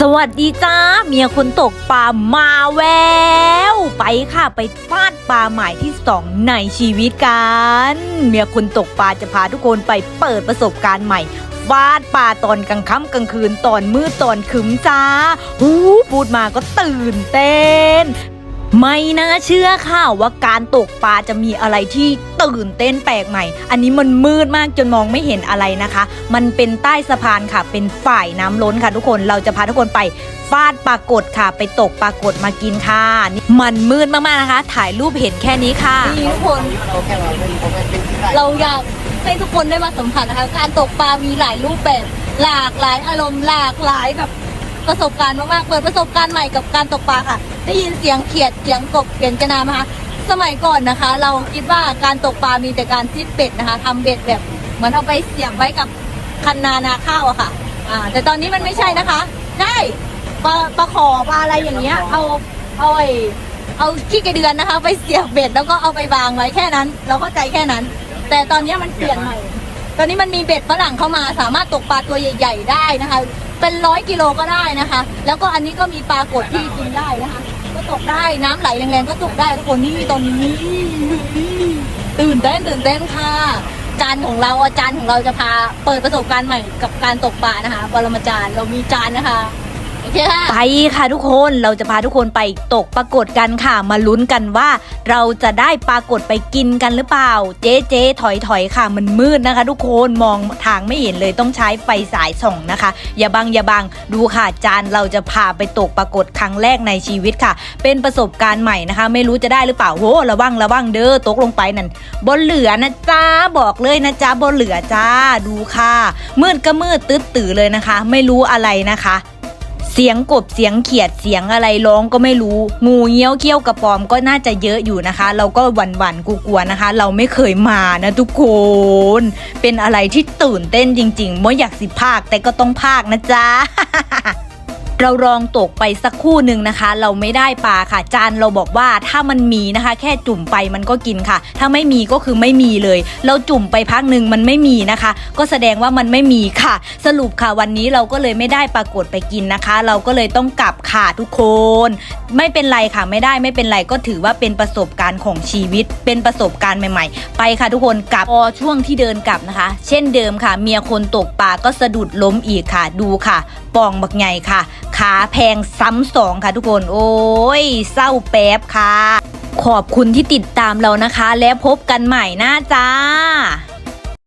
สวัสดีจ้าเมียคนตกปลามาแววไปค่ะไปฟาดปลาหมายที่สองในชีวิตกัน เมียคนตกปลาจะพาทุกคนไปเปิดประสบการณ์ใหม่ฟาดปลาตอนกลางค่ำกลางคืนตอนมืดตอนขึมจ้าหูพูดมาก็ตื่นเต้น ไม่น่าเชื่อค่ะว่าการตกปลาจะมีอะไรที่ตื่นเต้นแปลกใหม่ อันนี้มันมืดมากจนมองไม่เห็นอะไรนะคะ มันเป็นใต้สะพานค่ะ เป็นฝ่ายน้ำล้นค่ะทุกคน เราจะพาทุกคนไปฟาดปลากดค่ะ ไปตกปลากดมากินค่ะ มันมืดมากๆนะคะ ถ่ายรูปเห็นแค่นี้ค่ะนี่ทุกคน เราอยากให้ทุกคนได้มาสัมผัสนะคะ การตกปลามีหลายรูปแบบ หลากหลายอารมณ์หลากหลายแบบ ประสบการณ์มากๆ เปิดประสบการณ์ใหม่กับการตกปลาค่ะ ได้ยินเสียงเขียดเสียงกบเสียงกระนามนะคะ สมัยก่อนนะคะ เราคิดว่าการตกปลามีแต่การซิดเบ็ดนะคะทำเบ็ดแบบเหมือนเอาไปเสียบไว้กับคันนานาข้าวอะค่ะ อ่า แต่ตอนนี้มันไม่ใช่นะคะ ได้ปลาปลาขอปลาอะไรอย่างเงี้ย เอาเอาไอเอาขี้กระเดือนนะคะ ไปเสียบเบ็ดแล้วก็เอาไปวางไว้แค่นั้น เราเข้าใจแค่นั้น แต่ตอนนี้มันเปลี่ยนใหม่ ตอนนี้มันมีเบ็ดฝรั่งเข้ามา สามารถตกปลาตัวใหญ่ ๆ ได้นะคะ เป็นร้อยกิโลก็ได้นะคะ แล้วก็อันนี้ก็มีปลากดที่กินได้นะคะ ก็ตกได้น้ำไหลแรงๆก็ตกได้ทุกคนนี่ตอนนี้ตื่นเต้นตื่นเต้นค่ะจานของเราอาจารย์ของเราจะพาเปิดประสบการณ์ใหม่กับการตกปลานะคะปรมาจารย์เรามีจานนะคะคะ ไปค่ะทุกคนเราจะพาทุกคนไปตกปรากฏกันค่ะ มาลุ้นกันว่า เราจะได้ปรากฏไปกินกันหรือเปล่า เจ๊เจ๊ถอยถอยค่ะ มันมืดนะคะ ทุกคนมองทางไม่เห็นเลยต้องใช้ไฟสายส่องนะคะ อย่าบังอย่าบังดูค่ะจานเราจะพาไปตกปรากฏครั้งแรกในชีวิตค่ะ เป็นประสบการณ์ใหม่นะคะ ไม่รู้จะได้หรือเปล่าโหระวังระวังเด้อตกลงไปนั่นบนเหลือนะจ้าบอกเลยนะจ้าบนเหลือจ้าดูค่ะมืดก็มืดตื้อตื่อเลยนะคะ ไม่รู้อะไรนะคะ เสียงกบเสียงเขียดเสียงอะไรร้องก็ไม่รู้ งูเงี้ยวเขี้ยวกระปอมก็น่าจะเยอะอยู่นะคะ เราก็หวั่นหวั่นกลัวนะคะ เราไม่เคยมานะทุกคน เป็นอะไรที่ตื่นเต้นจริงๆไม่อยากสิภาคแต่ก็ต้องภาคนะจ๊ะ เราลองตกไปสักคู่หนึ่งนะคะ เราไม่ได้ปลาค่ะ จานเราบอกว่าถ้ามันมีนะคะ แค่จุ่มไปมันก็กินค่ะ ถ้าไม่มีก็คือไม่มีเลย เราจุ่มไปพักหนึ่งมันไม่มีนะคะ ก็แสดงว่ามันไม่มีค่ะ สรุปค่ะวันนี้เราก็เลยไม่ได้ปรากฏไปกินนะคะ เราก็เลยต้องกลับค่ะทุกคน ไม่เป็นไรค่ะไม่ได้ไม่เป็นไรก็ถือว่าเป็นประสบการณ์ของชีวิต เป็นประสบการณ์ใหม่ ๆ ไปค่ะทุกคนกลับพอช่วงที่เดินกลับนะคะ เช่นเดิมค่ะ เมียคนตกปลาก็สะดุดล้มอีกค่ะดูค่ะ ปองบักใหญ่ค่ะ ขาแพงซ้ำสองค่ะทุกคน โอ้ยเศร้าแป๊บค่ะ ขอบคุณที่ติดตามเรานะคะ แล้วพบกันใหม่นะจ้า